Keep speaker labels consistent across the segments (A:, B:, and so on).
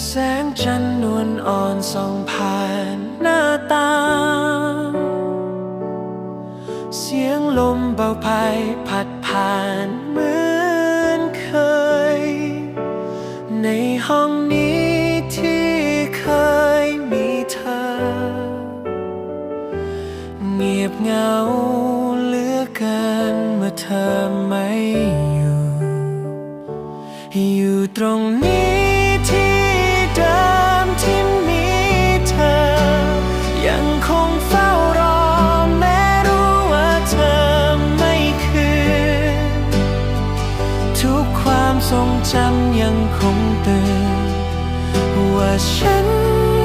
A: แสงจันนวลอ่อนส่องผ่านหน้าต่างเสียงลมเบาพายพัดผ่านเหมือนเคย ในห้องนี้ที่เคยมีเธอ เงียบเหงาเหลือเกินเมื่อเธอไม่อยู่ อยู่ตรงนี้ ทรงจำยังคงเตือนว่าฉัน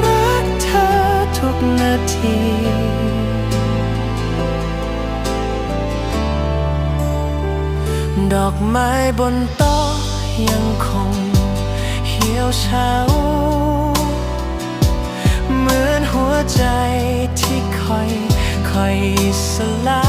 A: รักเธอทุกนาทีดอกไม้บนโต๊ะยังคงเหี่ยวเฉาเหมือนหัวใจที่คอยคอยสลาย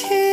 A: it.